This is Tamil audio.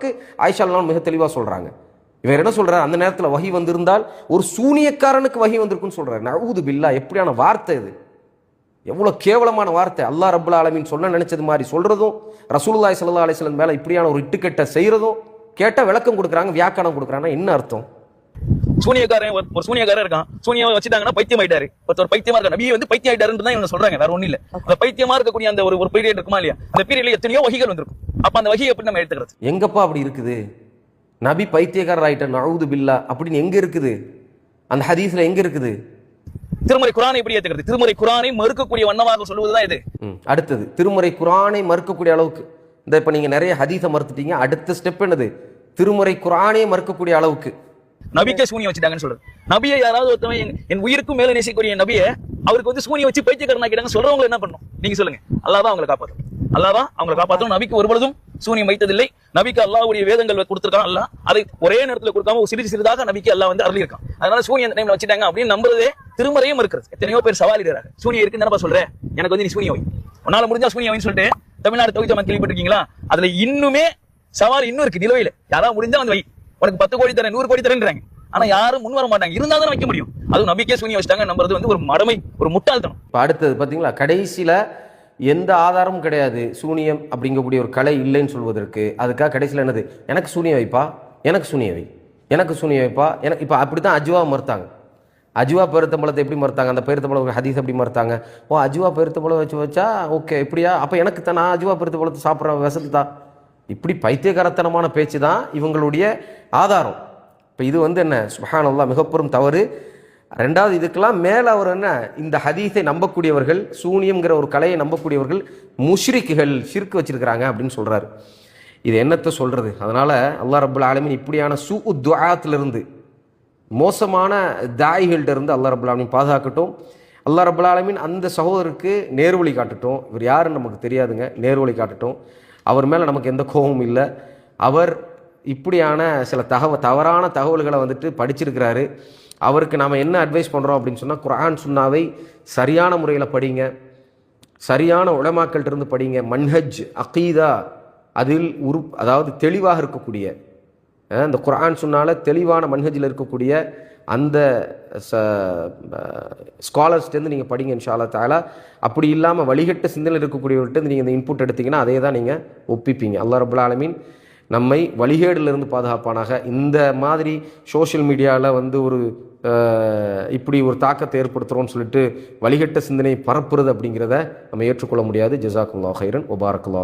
அளவுக்கு ஆயிஷாலாம் மிக தெளிவாக சொல்கிறாங்க இவர் என்ன சொல்றாரு? அந்த நேரத்தில் வகி வந்திருந்தால் ஒரு சூனியக்காரனுக்கு வகி வந்திருக்குன்னு சொல்றாரு. நழுவுது பில்லா எப்படியான வார்த்தை இது? எவ்வளோ கேவலமான வார்த்தை. அல்லாஹ் ரபுல் ஆலமின் சொல்ல நினைச்சது மாதிரி சொல்றதும் ரசூலுல்லாய் சல்லா அலைஹி மேலே இப்படியான ஒரு இட்டுக்கெட்டை செய்யறதும் கேட்டால் விளக்கம் கொடுக்குறாங்க வியாக்கணம் கொடுக்குறாங்கன்னா என்ன அர்த்தம்? சூனியக்காரன் ஒரு- சூனியக்காரன் இருக்கான். சூனியாவை வச்சுட்டாங்கன்னா பைத்தியம் ஆயிட்டாரு. ஒருத்தர் பைத்தியமா இருக்க நபி வந்து பைத்தியம் ஆயிட்டாருன்னு தான் இவங்க சொல்றாங்க. வேற ஒண்ணு இல்ல. அந்த பைத்தியமா இருக்கக்கூடிய அந்த ஒரு ஒரு பீரியட் இருக்குமா இல்லையா? அந்த பீரியட்ல எத்தனையோ வகைகள் வந்திருக்கும். அப்ப அந்த வகையை எப்படி நம்ம எடுத்துக்கிறது? எங்கப்பா அப்படி இருக்குது? நபி பைத்தியக்காரர் ஆயிட்டார் நழுவுது பில்லா அப்படின்னு எங்க இருக்குது? அந்த ஹதீஸ்ல எங்க இருக்குது? திருமறை குரானை எப்படி ஏத்துக்கிறது? திருமறை குரானை மறுக்கக்கூடிய வண்ணமாக சொல்லுவதுதான் இது. அடுத்தது திருமுறை குரானை மறுக்கக்கூடிய அளவுக்கு. இந்த இப்போ நீங்கள் நிறைய ஹதீஸை மறுத்துட்டீங்க. அடுத்த ஸ்டெப் என்னது? திருமுறை குரானே மறுக்கக்கூடிய அளவுக்கு. நபிக்கே சூனியம் வச்சுட்டாங்கன்னு சொல்றது. நபியை யாராவது ஒருத்தவன் என்- உயிருக்கும் மேல நேசிக்கக்கூடிய நபியை அவருக்கு வந்து சூனியம் வச்சு பைத்தியக்காரன் ஆக்கிட்டாங்க சொல்றவங்க என்ன பண்ணும்? நீங்க சொல்லுங்க. அல்லாஹ் தான் அவங்களை காப்பாற்றும் அல்லாஹ் அவங்களை காப்பாற்றணும் நபிக்கு ஒரு பொழுதும் சூனியம் வைத்ததில்லை. நபிக்கு அல்லாவுடைய வேதங்கள் கொடுத்திருக்கான் அல்ல அதை ஒரே நேரத்தில் கொடுக்காம ஒரு சிறிது சிறிதாக நபிக்கு அல்லா வந்து அருளியிருக்கான். அதனால சூனியம் அந்த டைம்ல வச்சுட்டாங்க அப்படின்னு நம்புறதே திருமறையும் இருக்கிறது. எத்தனையோ பேர் சவால் இடுறாங்க. சூனியம் இருக்குன்னு என்னப்பா சொல்றேன் எனக்கு வந்து நீ சூனியம் வை. உன்னால முடிஞ்சா சூனியம் வைன்னு சொல்லிட்டு தமிழ்நாடு தொகுதி மக்கள் கேள்விப்பட்டிருக்கீங்களா? அதுல இன்னுமே சவால் இன்னும் இருக்கு நிலவையில. யாராவது முடிஞ்சா வந்து வை. உனக்கு பத்து கோடி தரேன் நூறு கோடி தரேன்றாங்க. ஆனா யாரும் முன் வர மாட்டாங்க. இருந்தா தான் வைக்க முடியும். அதுவும் நம்பிக்கை சூனியம் வச்சுட்டாங்க நம்புறது வந்து ஒரு மடமை ஒரு முட்டாள்தனம். அடுத்தது பாத்தீங்களா? கடைசியில எந்த ஆதாரமும் கிடையாது. சூனியம் அப்படிங்கக்கூடிய ஒரு கலை இல்லைன்னு சொல்வதற்கு அதுக்காக கடைசியில் என்னது? எனக்கு சூனியம் வைப்பா? எனக்கு சூனியம் வை. எனக்கு சூனியம் வைப்பா? எனக்கு இப்போ அப்படி தான் அஜுவா மறுத்தாங்க. அஜுவா பெருத்தம்பளத்தை எப்படி மறுத்தாங்க? அந்த பெருத்தம்பளம் ஹதீஸ் எப்படி மறுத்தாங்க? ஓ அஜுவா பெருத்தம்பழம் வச்சு வச்சா ஓகே இப்படியா? அப்போ எனக்கு தான் நான் அஜுவா பெருத்தம்பளத்தை சாப்பிட்ற விசத்து தான். இப்படி பைத்தியகரத்தனமான பேச்சு தான் இவங்களுடைய ஆதாரம். இப்போ இது வந்து என்ன? சுபஹானல்லாஹ் மிகப்பெரும் தவறு. ரெண்டாவது இதுக்கெல்லாம் மேலே அவர் என்ன இந்த ஹதீஸை நம்பக்கூடியவர்கள் சூனியம்ங்கிற ஒரு கலையை நம்பக்கூடியவர்கள் முஷ்ரிக்குகள் ஷிர்க் வச்சிருக்கிறாங்க அப்படின்னு சொல்கிறாரு இது என்னத்தை சொல்கிறது அதனால் அல்லாஹ் ரபுல் ஆலமின் இப்படியான சூ துஆத்திலிருந்து மோசமான தாய்கள்கிட்ட இருந்து அல்லா ரபுல் ஆலமின் பாதுகாக்கட்டும். அல்லா ரபுல் ஆலமின் அந்த சகோதரருக்கு நேர்வழி காட்டட்டும். இவர் யாருன்னு நமக்கு தெரியாதுங்க நேர்வழி காட்டட்டும். அவர் மேலே நமக்கு எந்த கோபமும் இல்லை. அவர் இப்படியான சில தகவ தவறான தகவல்களை வந்துட்டு படிச்சிருக்கிறாரு. அவருக்கு நாம் என்ன அட்வைஸ் பண்ணுறோம் அப்படின்னு சொன்னால் குரான் சுன்னாவை சரியான முறையில் படிங்க. சரியான உலமாக்கள்ட்ட இருந்து படிங்க. மன்ஹஜ் அகீதா அதில் உரு அதாவது தெளிவாக இருக்கக்கூடிய அந்த குரான் சொன்னால் தெளிவான மன்ஹஜில் இருக்கக்கூடிய அந்த ஸ்காலர்ஸ்டேருந்து நீங்கள் படிங்க இன்ஷாலா தாலா அப்படி இல்லாமல் வழிகட்ட சிந்தனையில் இருக்கக்கூடியவர்கிட்ட நீங்கள் இந்த இன்புட் எடுத்தீங்கன்னா அதே தான் நீங்கள் ஒப்பிப்பீங்க. அல்லா ரபுல் ஆலமீன் நம்மை வழிகேடிலிருந்து பாதுகாப்பானாக. இந்த மாதிரி சோஷியல் மீடியாவில் வந்து ஒரு இப்படி ஒரு தாக்கத்தை ஏற்படுத்துகிறோம்னு சொல்லிட்டு வழிகட்ட சிந்தனை பரப்புறது அப்படிங்கிறத நம்ம ஏற்றுக்கொள்ள முடியாது. ஜசாக்குல்லா ஹைரன் ஒபாரக்குல்லா